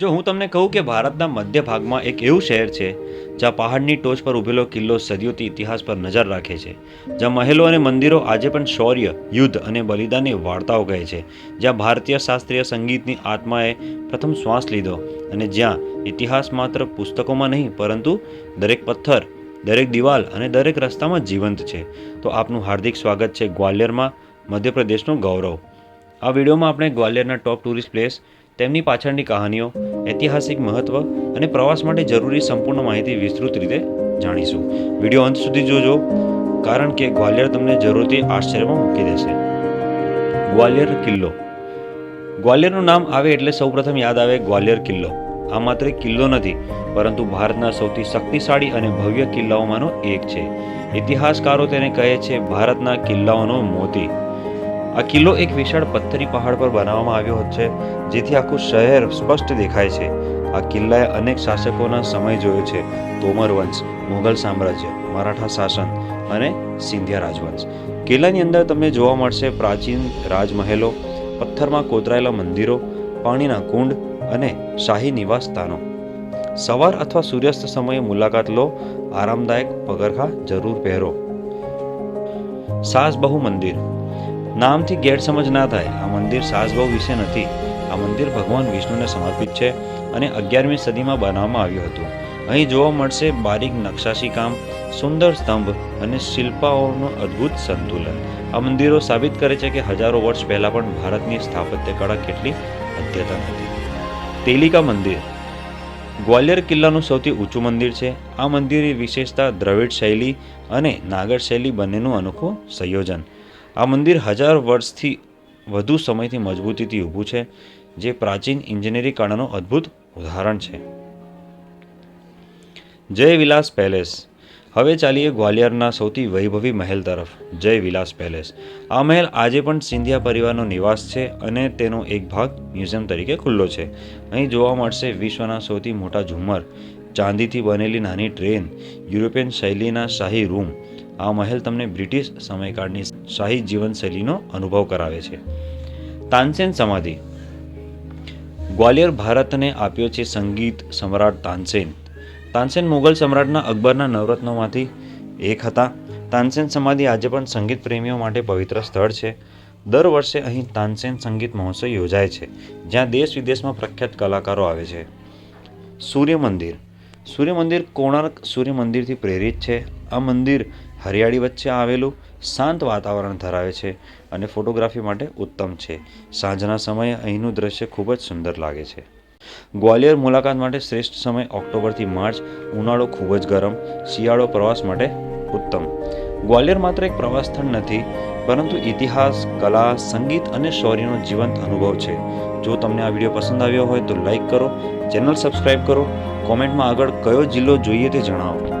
જો હું તમને કહું કે ભારતના મધ્ય ભાગમાં એક એવું શહેર છે, જ્યાં પહાડની ટોચ પર ઊભેલો કિલ્લો સદીઓથી ઇતિહાસ પર નજર રાખે છે, જ્યાં મહેલો અને મંદિરો આજે પણ શૌર્ય, યુદ્ધ અને બલિદાનની વાર્તાઓ કહે છે, જ્યાં ભારતીય શાસ્ત્રીય સંગીતની આત્માએ પ્રથમ શ્વાસ લીધો અને જ્યાં ઇતિહાસ માત્ર પુસ્તકોમાં નહીં, પરંતુ દરેક પથ્થર, દરેક દિવાલ અને દરેક રસ્તામાં જીવંત છે. તો આપનું હાર્દિક સ્વાગત છે ગ્વાલિયરમાં મધ્યપ્રદેશનું ગૌરવ. આ વિડીયોમાં આપણે ગ્વાલિયરના ટોપ ટુરિસ્ટ પ્લેસ તેમની પાછળની કહાનીઓ, ઐતિહાસિક મહત્વ અને પ્રવાસ માટે જરૂરી સંપૂર્ણ માહિતી વિસ્તૃત રીતે જાણીશું. વીડિયો અંત સુધી જોજો, કારણ કે ગ્વાલિયર તમને જરૂરથી આશ્ચર્યમાં મૂકી દેશે. ગ્વાલિયર કિલ્લો. ગ્વાલિયરનું નામ આવે એટલે સૌપ્રથમ યાદ આવે ગ્વાલિયર કિલ્લો. આ માત્ર કિલ્લો નથી, પરંતુ ભારતના સૌથી શક્તિશાળી અને ભવ્ય કિલ્લાઓમાંનો એક છે. ઇતિહાસકારો તેને કહે છે, ભારતના કિલ્લાઓનો મોતી. આ કિલ્લો એક વિશાળ પથ્થરી પહાડ પર બનાવવામાં આવ્યો છે, જેથી આખું શહેર સ્પષ્ટ દેખાય છે. આ કિલ્લાએ અનેક શાસકોના સમય જોયો છે. તોમર વંશ મુઘલ સામ્રાજ્ય, મરાઠા શાસન અને સિંધિયા રાજવંશ. કિલ્લાની અંદર તમને જોવા મળશે પ્રાચીન રાજમહેલો, પથ્થરમાં કોતરાયેલા મંદિરો, પાણીના કુંડ અને શાહી નિવાસ સ્થાનો સવાર અથવા સૂર્યાસ્ત સમયે મુલાકાત લો, આરામદાયક પગરખા જરૂર પહેરો. સાસબહુ મંદિર. નામથી ગેરસમજ ના થાય. આ મંદિર સાસબહુ વિશે નથી. આ મંદિર ભગવાન વિષ્ણુને સમર્પિત છે અને અગિયારમી સદીમાં બનાવવામાં આવ્યું હતું. અહીં જોવા મળશે બારીક નકશાશી કામ, સુંદર સ્તંભ અને શિલ્પાઓનું અદ્ભુત સંતુલન. આ મંદિરો સાબિત કરે છે કે હજારો વર્ષ પહેલાં પણ ભારતની સ્થાપત્ય કળા કેટલી અદ્યતન હતી. તેલિકા મંદિર. ગ્વાલિયર કિલ્લાનું સૌથી ઊંચું મંદિર છે. આ મંદિરની વિશેષતા દ્રવિડ શૈલી અને નાગર શૈલી બંનેનું અનોખું સંયોજન. આ મંદિર હજાર વર્ષથી વધુ સમયથી મજબૂતીથી ઊભું છે, જે પ્રાચીન ઇન્જિનિયરિંગ કળાનું અદ્ભુત ઉદાહરણ છે. જય વિલાસ પેલેસ. હવે ચાલીએ ગ્વાલિયરના સૌથી વૈભવી મહેલ તરફ. જય વિલાસ પેલેસ. આ મહેલ આજે પણ સિંધિયા પરિવારનો નિવાસ છે અને તેનો એક ભાગ મ્યુઝિયમ તરીકે ખુલ્લો છે. અહીં જોવા મળશે વિશ્વના સૌથી મોટા ઝુમર ચાંદીથી બનેલી નાની ટ્રેન, યુરોપિયન શૈલીના શાહી રૂમ. આ મહેલ તમને બ્રિટિશ સમયકાળની શાહી જીવનશૈલીનો અનુભવ કરાવે છે. તાનસેન સમાધિ. ગ્વાલિયર ભારતને આપ્યો છે સંગીત સમ્રાટ તાનસેન. તાનસેન મુઘલ સમ્રાટના અકબરના નવરત્નોમાંથી એક હતા. તાનસેન સમાધિ આજે પણ સંગીત પ્રેમીઓ માટે પવિત્ર સ્થળ છે. દર વર્ષે અહીં તાનસેન સંગીત મહોત્સવ યોજાય છે, જ્યાં દેશ વિદેશમાં પ્રખ્યાત કલાકારો આવે છે. સૂર્ય મંદિર. સૂર્ય મંદિર કોણાર્ક સૂર્ય મંદિરથી પ્રેરિત છે. આ મંદિર હરિયાળી વચ્ચે આવેલું, શાંત વાતાવરણ ધરાવે છે અને ફોટોગ્રાફી માટે ઉત્તમ છે. સાંજના સમયે અહીંનું દ્રશ્ય ખૂબ જ સુંદર લાગે છે. ગ્વાલિયર મુલાકાત માટે શ્રેષ્ઠ સમય ઓક્ટોબરથી માર્ચ. ઉનાળો ખૂબ જ ગરમ. શિયાળો પ્રવાસ માટે ઉત્તમ. ગ્વાલિયર માત્ર એક પ્રવાસ સ્થળ નથી, પરંતુ ઇતિહાસ, કલા, સંગીત અને શૌર્યનો જીવંત અનુભવ છે. જો તમને આ વીડિયો પસંદ આવ્યો હોય તો લાઇક કરો, ચેનલ સબસ્ક્રાઈબ કરો, કોમેન્ટમાં આગળ કયો જિલ્લો જોઈએ તે જણાવો.